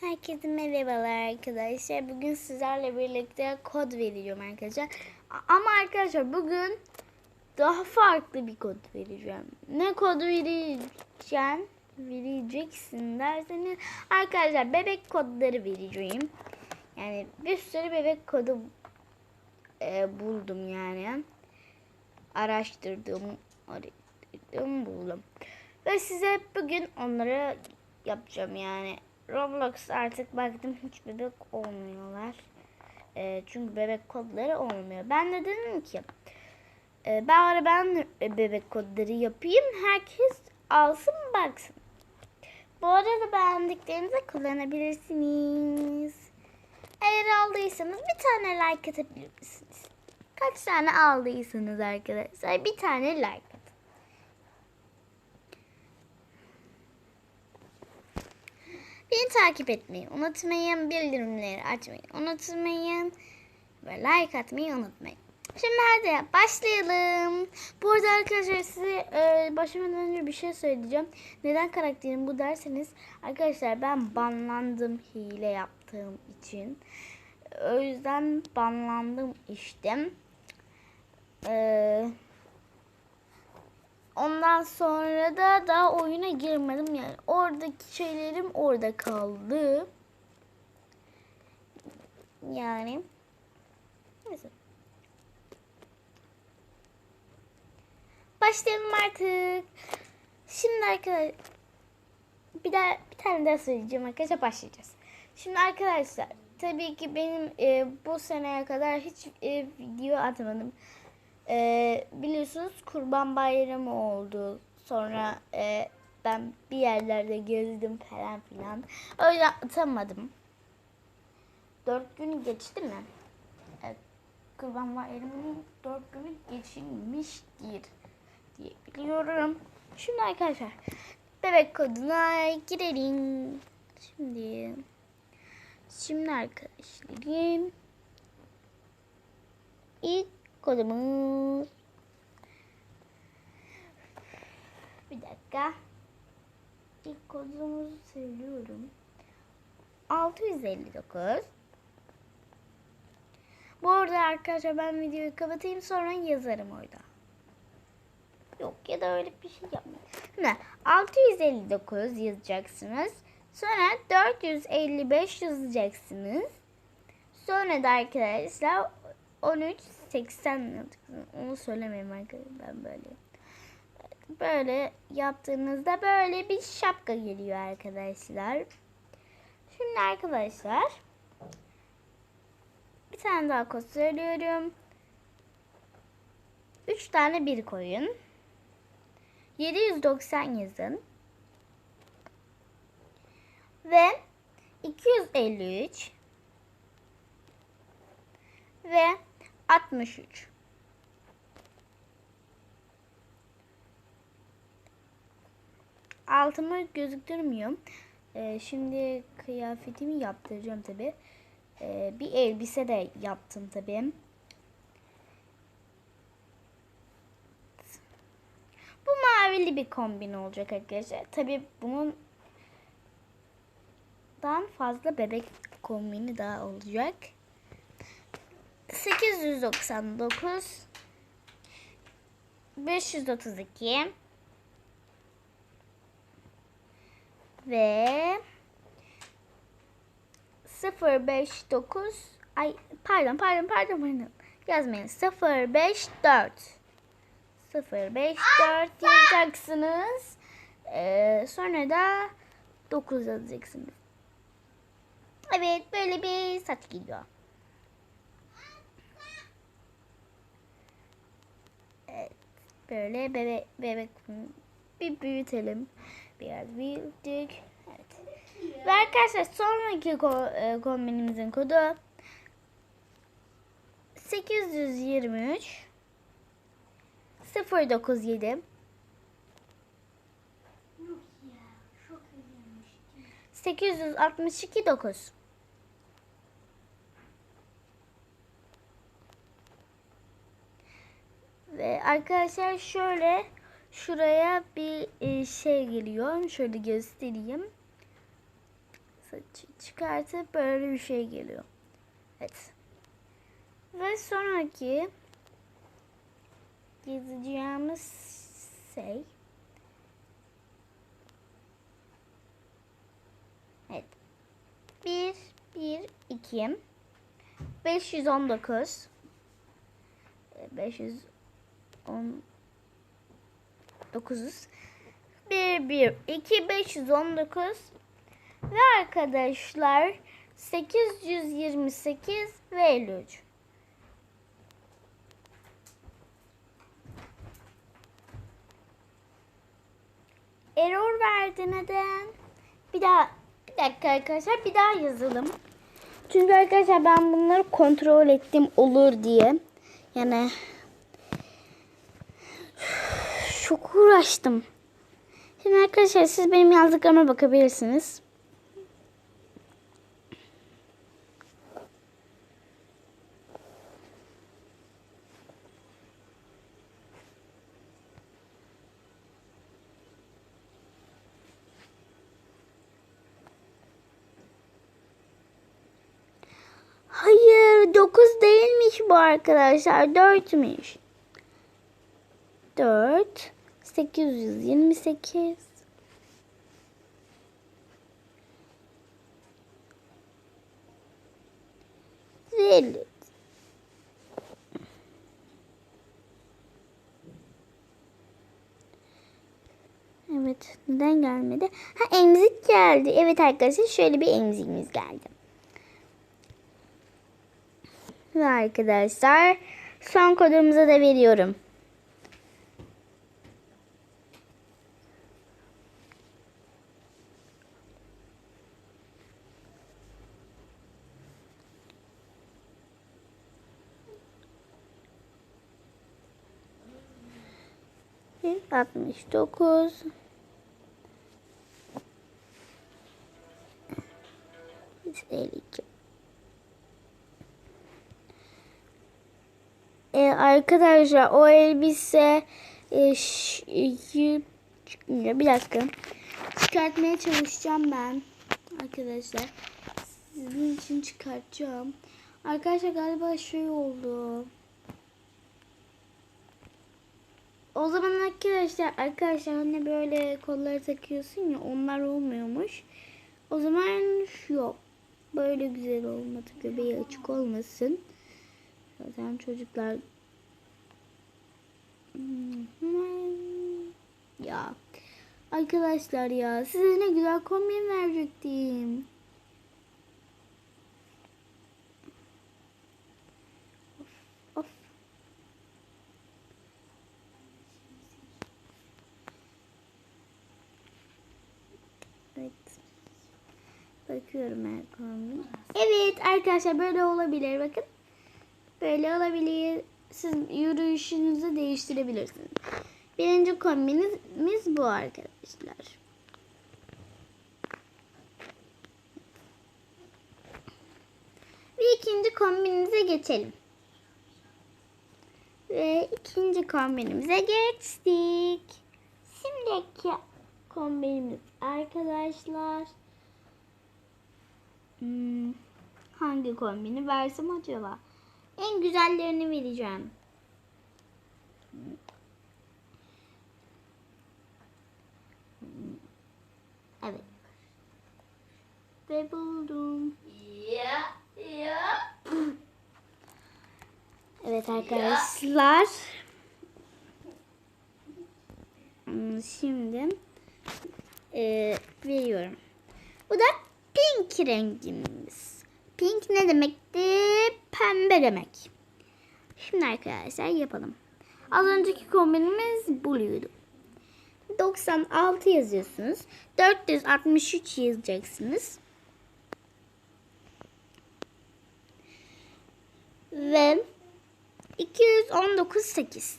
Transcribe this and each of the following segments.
Herkese merhabalar arkadaşlar. Bugün sizlerle birlikte kod vereceğim arkadaşlar. Ama arkadaşlar bugün daha farklı bir kod vereceğim. Ne kodu vereceğim? Vereceksin derseniz arkadaşlar bebek kodları vereceğim. Yani bir sürü bebek kodu e, buldum yani. Araştırdım, araştırdım buldum. Ve size bugün onları yapacağım yani. Roblox artık baktım hiç bebek olmuyorlar. E, çünkü bebek kodları olmuyor. Ben de dedim ki e, bari ben bebek kodları yapayım. Herkes alsın baksın. Bu arada beğendiklerinizi kullanabilirsiniz. Eğer aldıysanız bir tane like atabilir misiniz? Kaç tane aldıysanız arkadaşlar bir tane like Beni takip etmeyi unutmayın. Bildirimleri açmayı unutmayın. Ve like atmayı unutmayın. Şimdi hadi başlayalım. Bu arada arkadaşlar size e, başlamadan önce bir şey söyleyeceğim. Neden karakterim bu derseniz arkadaşlar ben banlandım hile yaptığım için. O yüzden banlandım işte. Eee Ondan sonra da daha oyuna girmedim yani. Oradaki şeylerim orada kaldı. Yani neyse. Başlayalım artık. Şimdi arkadaşlar bir daha bir tane daha söyleyeceğim arkadaşlar başlayacağız. Şimdi arkadaşlar tabii ki benim e, bu seneye kadar hiç e, video atmadım. Ee, biliyorsunuz Kurban Bayramı oldu. Sonra e, ben bir yerlerde gezdim falan filan. Öyle atamadım. Dört günü geçti mi? Kurban Bayramı'nın dört günü geçilmiştir diye biliyorum. Şimdi arkadaşlar bebek koduna girelim. Şimdi şimdi arkadaşlarım ilk kodumuz. Bir dakika. İlk kodumuzu söylüyorum. 659. Bu arada arkadaşlar ben videoyu kapatayım sonra yazarım orada. Yok ya da öyle bir şey yapmayayım. Şimdi 659 yazacaksınız. Sonra 455 yazacaksınız. Sonra da arkadaşlar 13 80 onu söylemeyeyim arkadaşlar ben böyle. Böyle yaptığınızda böyle bir şapka geliyor arkadaşlar. Şimdi arkadaşlar bir tane daha kod söylüyorum. 3 tane bir koyun. 790 yazın. Ve 253 ve 63. Altımı gözüktürmüyor. Ee, şimdi kıyafetimi yaptıracağım tabi. Ee, bir elbise de yaptım tabi. Bu mavili bir kombin olacak arkadaşlar. Tabi bunun dan fazla bebek kombini daha olacak. 899 532 ve 059 ay pardon pardon pardon pardon. Yazmayın. 054 054 yazacaksınız. Ee, sonra da 9 yazacaksınız. Evet böyle bir saç geliyor Evet. Böyle bebek bebek bir büyütelim. Biraz büyüttük. Evet. Ve arkadaşlar sonraki e, kombinimizin kodu 823 097 862 9 Ve arkadaşlar şöyle şuraya bir e, şey geliyor. Şöyle göstereyim. saçı çıkartıp böyle bir şey geliyor. Evet. Ve sonraki yazacağımız şey Evet. 1 1 2 519 510 900 1 1 2 519 ve arkadaşlar 828 ve 53. Error verdi neden? Bir daha bir dakika arkadaşlar bir daha yazalım. Çünkü arkadaşlar ben bunları kontrol ettim olur diye. Yani çok uğraştım. Şimdi arkadaşlar siz benim yazdıklarıma bakabilirsiniz. Hayır 9 değilmiş bu arkadaşlar 4'müş. 4 828 50 Evet neden gelmedi? Ha emzik geldi. Evet arkadaşlar şöyle bir emziğimiz geldi. Ve arkadaşlar son kodumuzu da veriyorum. Altmış dokuz. Yüz elli iki. Ee, arkadaşlar o elbise e. Bir dakika. Çıkartmaya çalışacağım ben. Arkadaşlar. Sizin için çıkartacağım. Arkadaşlar galiba şey oldu. O zaman arkadaşlar arkadaşlar hani böyle kolları takıyorsun ya onlar olmuyormuş. O zaman şu yok. Böyle güzel olmadı. Göbeği açık olmasın. Zaten çocuklar ya arkadaşlar ya size ne güzel kombin verecektim. Evet. Bakıyorum kombin. Evet arkadaşlar böyle olabilir bakın. Böyle olabilir. Siz yürüyüşünüzü değiştirebilirsiniz. Birinci kombinimiz bu arkadaşlar. Ve ikinci kombinimize geçelim. Ve ikinci kombinimize geçtik. Şimdiki kombinimiz arkadaşlar. Hmm, hangi kombini versem acaba? En güzellerini vereceğim. Evet. Ve buldum. Ya ya. Evet arkadaşlar. Hmm, Şimdi e, veriyorum. Bu da pink rengimiz. Pink ne demekti? Pembe demek. Şimdi arkadaşlar yapalım. Az önceki kombinimiz blue'ydu. 96 yazıyorsunuz. 463 yazacaksınız. Ve 219 8.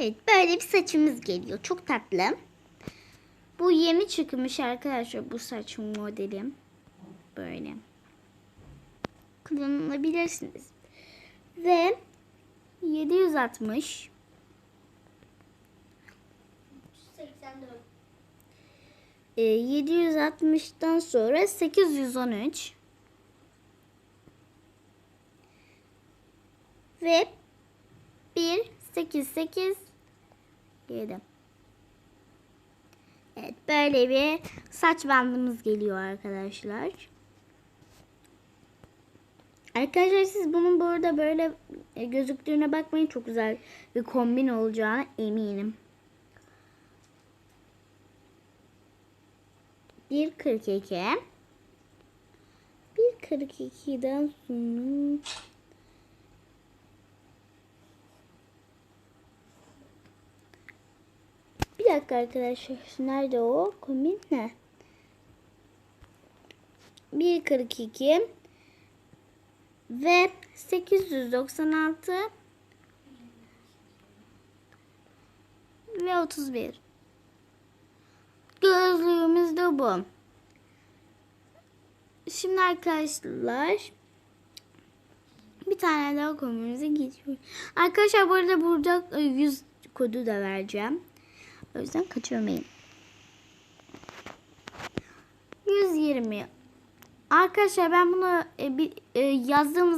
Evet böyle bir saçımız geliyor. Çok tatlı. Bu yeni çıkmış arkadaşlar bu saç modeli. Böyle. Kullanılabilirsiniz. Ve 760 84. e, 760'tan sonra 813 ve 1 8 8 7 Evet böyle bir saç bandımız geliyor arkadaşlar. Arkadaşlar siz bunun burada böyle e, gözüktüğüne bakmayın. Çok güzel bir kombin olacağına eminim. 1.42 1.42'den sonra dakika arkadaşlar. Nerede o? Kombin ne? 1.42 ve 896 ve 31. Gözlüğümüz de bu. Şimdi arkadaşlar bir tane daha kombinimize geçiyoruz. Arkadaşlar bu arada burada yüz kodu da vereceğim. O yüzden kaçırmayın. 120. Arkadaşlar ben bunu e, bir, e, yazdığım